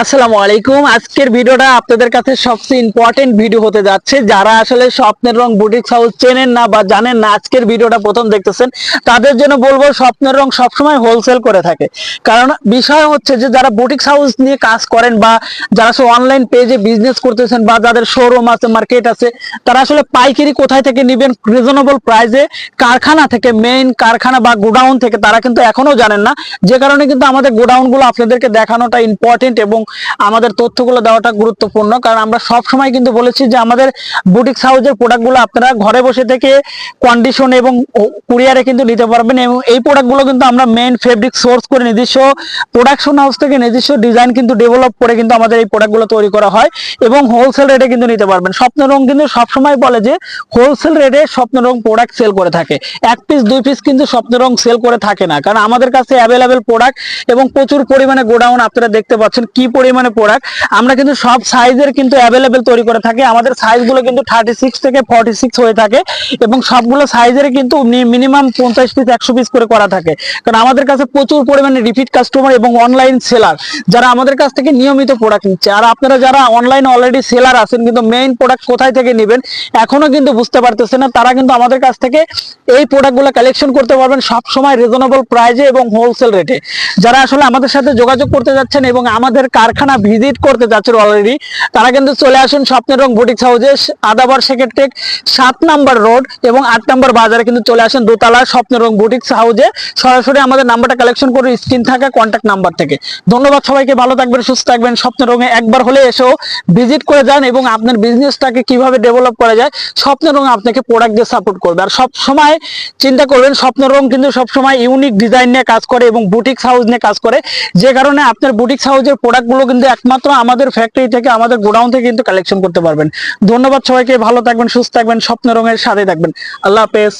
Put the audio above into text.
আসসালামু আলাইকুম। আজকের ভিডিওটা আপনাদের কাছে সবচেয়ে ইম্পর্টেন্ট ভিডিও হতে যাচ্ছে। যারা আসলে স্বপ্নের রং বুটিক হাউস চেনেন না বা জানেন না, আজকের ভিডিওটা প্রথম দেখতেছেন, তাদের জন্য বলব স্বপ্নের রং সবসময় হোলসেল করে থাকে। কারণ বিষয় হচ্ছে যে, যারা বুটিক হাউস নিয়ে কাজ করেন বা যারা অনলাইন পেজে বিজনেস করতেছেন বা যাদের শোরুম আছে মার্কেট আছে, তারা আসলে পাইকারি কোথায় থেকে নেবেন রিজনেবল প্রাইসে কারখানা থেকে মেইন কারখানা বা গোডাউন থেকে, তারা কিন্তু এখনও জানেন না। যে কারণে কিন্তু আমাদের গোডাউনগুলো আপনাদেরকে দেখানোটা ইম্পর্টেন্ট এবং আমাদের তথ্যগুলো দেওয়াটা গুরুত্বপূর্ণ। কারণ আমরা সব সময় কিন্তু বলেছি যে আমাদের বুটিক হাউসের প্রোডাক্টগুলো আপনারা ঘরে বসে থেকে কন্ডিশন এবং কুরিয়ারে কিন্তু নিতে পারবেন এবং এই প্রোডাক্টগুলো কিন্তু আমরা মেইন ফেব্রিক সোর্স করে নিজস্ব প্রোডাকশন হাউস থেকে নিজস্ব ডিজাইন কিন্তু ডেভেলপ করে কিন্তু আমাদের এই প্রোডাক্টগুলো তৈরি করা হয় এবং হোলসেল রেটে কিন্তু নিতে পারবেন। স্বপ্ন রং কিন্তু সবসময় বলে যে হোলসেল রেটে স্বপ্ন রং প্রোডাক্ট সেল করে থাকে। এক পিস দুই পিস কিন্তু স্বপ্ন রং সেল করে থাকে না। কারণ আমাদের কাছে অ্যাভেলেবেল প্রোডাক্ট এবং প্রচুর পরিমাণে গোডাউন আপনারা দেখতে পাচ্ছেন কি পরিমাণে প্রোডাক্ট আমরা কিন্তু সব সাইজের কিন্তু অ্যাভেলেবেল তৈরি করে থাকি। আমাদের সাইজগুলো কিন্তু থার্টি সিক্স থেকে ফর্টি সিক্স হয়ে থাকে এবং সবগুলো সাইজের কিন্তু মিনিমাম পঞ্চাশ পিস একশো পিস করে করা থাকে। কারণ আমাদের কাছে প্রচুর পরিমাণে রিপিট কাস্টমার এবং অনলাইন সেলার যারা আমাদের কাছ থেকে নিয়মিত প্রোডাক্ট নিচ্ছে। আর আপনারা যারা অনলাইনে অলরেডি সেলার আছেন, কিন্তু মেইন প্রোডাক্ট কোথায় থেকে নেবেন, এখনও কিন্তু বুঝতে পারতেছে না। তারা কিন্তু আমাদের কাছ থেকে এই প্রোডাক্টগুলো কালেকশন করতে পারবেন সব সময় রিজনেবল প্রাইজে এবং হোলসেল রেটে যারা আসলে আমাদের সাথে যোগাযোগ করতে যাচ্ছেন এবং আমাদের কারখানা ভিজিট করতে যাচ্ছেন অলরেডি তারা কিন্তু চলে আসুন স্বপ্নের রং বুটিক হাউসে আদাবার সেকেটেক সাত নাম্বার রোড এবং আট নাম্বার বাজারে কিন্তু চলে আসেন দোতলা স্বপ্নের রং বুটিক হাউসে সরাসরি আমাদের নাম্বারটা কালেকশন করে স্ক্রিন থাকা কন্ট্যাক্ট নাম্বার থেকে। ধন্যবাদ সবাইকে, ভালো থাকবেন, সুস্থ থাকবেন। স্বপ্নের রঙে একবার হলে এসেও ভিজিট করে যান এবং আপনার বিজনেসটাকে কীভাবে ডেভেলপ করা যায়, স্বপ্নের রং আপনাকে প্রোডাক্ট দিয়ে সাপোর্ট করবে। আর সব সময় চিন্তা করবেন, স্বপ্নের রং কিন্তু সবসময় ইউনিক ডিজাইন নিয়ে কাজ করে এবং বুটিক হাউস নিয়ে কাজ করে। যে কারণে আপনার বুটিক হাউসের প্রোডাক্টগুলো কিন্তু একমাত্র আমাদের ফ্যাক্টরি থেকে, আমাদের গোডাউন থেকে কিন্তু কালেকশন করতে পারবেন। ধন্যবাদ সবাইকে, ভালো থাকবেন, সুস্থ থাকবেন, স্বপ্ন রঙের সাথে থাকবেন। আল্লাহ হাফেজ।